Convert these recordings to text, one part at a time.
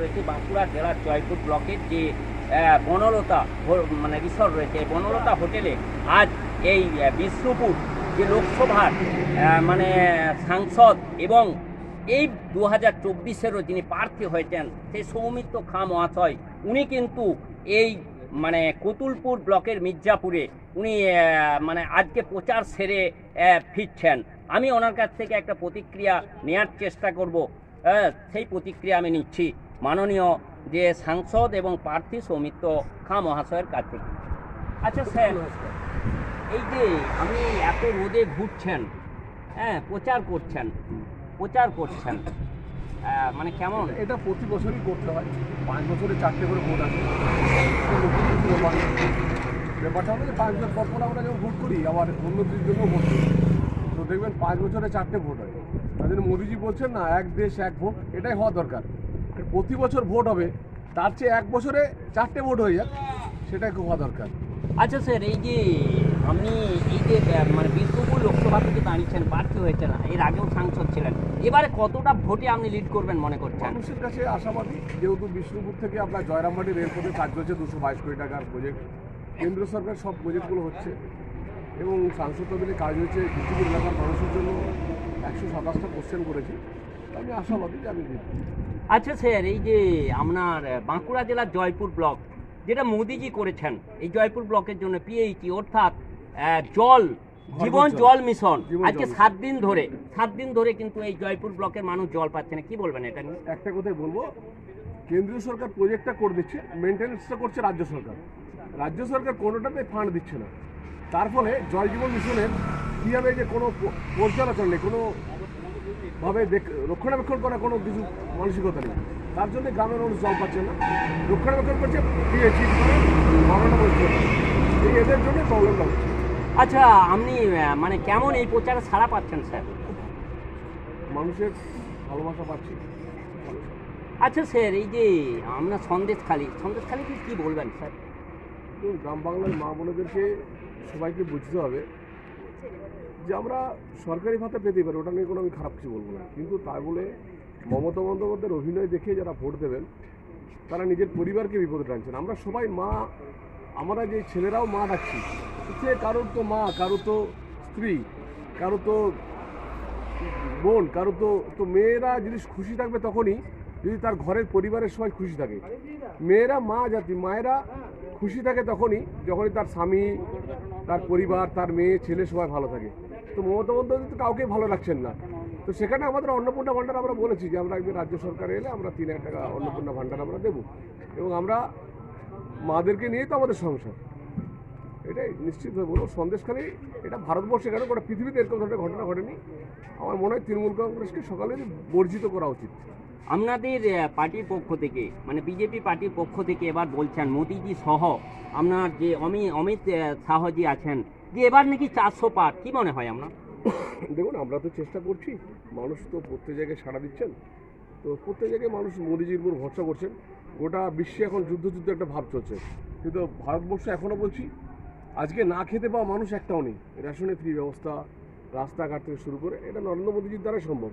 রয়েছে বাঁকুড়া জেলার জয়পুর ব্লকের যে বনলতা মানে রিসর্ট রয়েছে, এই বনলতা হোটেলে আজ এই বিষ্ণুপুর যে লোকসভার মানে সাংসদ এবং এই দু হাজার চব্বিশেরও যিনি প্রার্থী হয়েছেন সেই সৌমিত্র খাঁ মহাশয়, উনি কিন্তু এই মানে কতুলপুর ব্লকের মির্জাপুরে উনি মানে আজকে প্রচার সেরে ফিরছেন। আমি ওনার কাছ থেকে একটা প্রতিক্রিয়া নেওয়ার চেষ্টা করব সেই প্রতিক্রিয়া আমি নিচ্ছি। মাননীয় যে সাংসদ এবং প্রার্থী সৌমিত্র খা মহাশয়ের কাছ থেকে। আচ্ছা স্যার, এই যে আপনি এত রোদে ঘুরছেন হ্যাঁ প্রচার করছেন প্রচার করছেন মানে কেমন? এটা প্রতি বছরই করতে হয়। পাঁচ বছরে চারটে করে ভোট আছে। ব্যাপারটা হলো যে পাঁচ বছর পর পর আমরা যেমন ভোট করি, আবার উন্নতির জন্য ভোট করি। তো দেখবেন পাঁচ বছরে চারটে ভোট হয়। জন্য মোদিজি বলছেন না, এক দেশ, এক ভোট, এটাই হওয়া দরকার। প্রতি বছর ভোট হবে তার চেয়ে এক বছরে চারটে ভোট হয়ে যাক সেটাই খুব হওয়া দরকার। আচ্ছা স্যার এই যে আপনি এই যে মানে বিষ্ণুপুর লোকসভা থেকে দাঁড়িয়েছেন প্রার্থী হয়েছেন এর আগেও সাংসদ ছিলেন এবারে কতটা ভোটে আপনি লিড করবেন মনে করছেন? মানুষের কাছে আশাবাদী যেহেতু বিষ্ণুপুর থেকে আপনার জয়রামবাটি রেলপথে কাজ চলছে দুশো বাইশ কোটি টাকার প্রজেক্ট কেন্দ্র সরকার সব প্রজেক্টগুলো হচ্ছে এবং সাংসদ তদলে কাজ হয়েছে বিষ্ণুপুর এলাকার মানুষের জন্য একশো সাতাশটা কোশ্চেন করেছি আমি আশাবাদী যে আমি আচ্ছা স্যার এই যে আপনার বাঁকুড়া জেলার জয়পুর ব্লক যেটা মোদিজি করেছেন এই জয়পুর ব্লকের জন্য পিএইচি অর্থাৎ জল জীবন জল। মিশন। আজকে সাত দিন ধরে সাত দিন ধরে কিন্তু এই জয়পুর ব্লকের মানুষ জল পাচ্ছে না। কি বলবেন এটা নিয়ে? একটা কথাই বলব কেন্দ্রীয় সরকার প্রজেক্টটা করে দিচ্ছে মেনটেন্যান্সটা করছে রাজ্য সরকার। রাজ্য সরকার কোনোটাতে ফান্ড দিচ্ছে না। তার ফলে জল জীবন মিশনের কীভাবে যে কোনো পর্যালোচনা নেই কোনো ভাবে দেখ রক্ষণাবেক্ষণ করা কোনো কিছু মানসিকতা নেই। তার জন্য গ্রামের মানুষ জল পাচ্ছে না। রক্ষণাবেক্ষণ করছে মরণা এই এদের জন্য প্রবলেমটা হচ্ছে। আচ্ছা আপনি মানে কেমন এই প্রচারে সাড়া পাচ্ছেন স্যার? মানুষের ভালোবাসা পাচ্ছি। আচ্ছা স্যার এই যে আমরা সন্দেশখালি সন্দেশখালি কি কি বলবেন স্যার? গ্রাম বাংলার মা বোনেদেরকে সবাইকে বুঝতে হবে। যে আমরা সরকারি ভাতা পেতে পারি, ওটা নিয়ে কোনো আমি খারাপ কিছু বলব না। কিন্তু তাই বলে মমতা বন্দ্যোপাধ্যায়ের অভিনয় দেখে যারা ভোট দেবেন, তারা নিজের পরিবারকে বিপদে টানছেন। আমরা সবাই মা, আমরা যে ছেলেরাও মা ডাকছি, সে কারোর তো মা কারও তো স্ত্রী কারও তো বোন কারও তো তো মেয়েরা যদি খুশি থাকবে তখনই যদি তার ঘরের পরিবারের সবাই খুশি থাকে। মেয়েরা মা জাতি, মায়েরা খুশি থাকে তখনই যখনই তার স্বামী, তার পরিবার, তার মেয়ে, ছেলে সবাই ভালো থাকে। তো মমতা বন্দ্যোপাধ্যায় তো কাউকেই ভালো রাখছেন না। তো সেখানে আমাদের অন্নপূর্ণা ভাণ্ডার আমরা বলেছি যে আমরা একদিন রাজ্য সরকারে এলে আমরা তিন হাজার টাকা অন্নপূর্ণা ভাণ্ডার আমরা দেবো। এবং আমরা মাদেরকে নিয়েই তো আমাদের সংসার। এটাই নিশ্চিতভাবে বলব। সন্দেশখালী, এটা ভারতবর্ষে কেন গোটা পৃথিবীতে এরকম ধরনের ঘটনা ঘটেনি? আমার মনে হয় তৃণমূল কংগ্রেসকে সকালে বর্জিত করা উচিত। আপনাদের পার্টির পক্ষ থেকে মানে বিজেপি পার্টির পক্ষ থেকে এবার বলছেন, মোদিজি সহ আপনার যে অমিত অমিত শাহজি আছেন যে এবার নাকি চারশো পার, কি মনে হয় আপনার? দেখুন, আমরা তো চেষ্টা করছি। মানুষ তো প্রত্যেক জায়গায় সাড়া দিচ্ছেন। তো প্রত্যেক জায়গায় মানুষ মোদিজির উপর ভরসা করছেন। গোটা বিশ্বে এখন যুদ্ধ যুদ্ধ একটা ভাব চলছে। কিন্তু ভারতবর্ষে এখনও বলছি, আজকে না খেতে পাওয়া মানুষ একটাও নেই। রেশনে ফ্রি ব্যবস্থা, রাস্তাঘাট থেকে শুরু করে, এটা নরেন্দ্র মোদীজির দ্বারাই সম্ভব।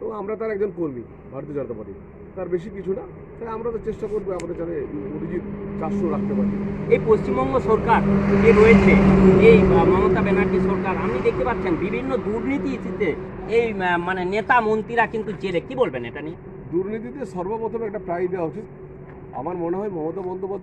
এবং আমরা তার একজন কর্মী, ভারতীয় জনতা পার্টি। তার বেশি কিছু না। তাই আমরা তো চেষ্টা করব আমাদের যাতে মোদীজির চারশো রাখতে পারি। এই পশ্চিমবঙ্গ সরকার যে রয়েছে এই মমতা ব্যানার্জি সরকার আপনি দেখতে পাচ্ছেন বিভিন্ন দুর্নীতি ইস্যুতে এই মানে নেতা মন্ত্রীরা কিন্তু জেলে। কি বলবেন এটা নিয়ে? দুর্নীতিতে সর্বপ্রথম একটা প্রায় দেওয়া উচিত। আমার মনে হয় মমতা বন্দ্যোপাধ্যায়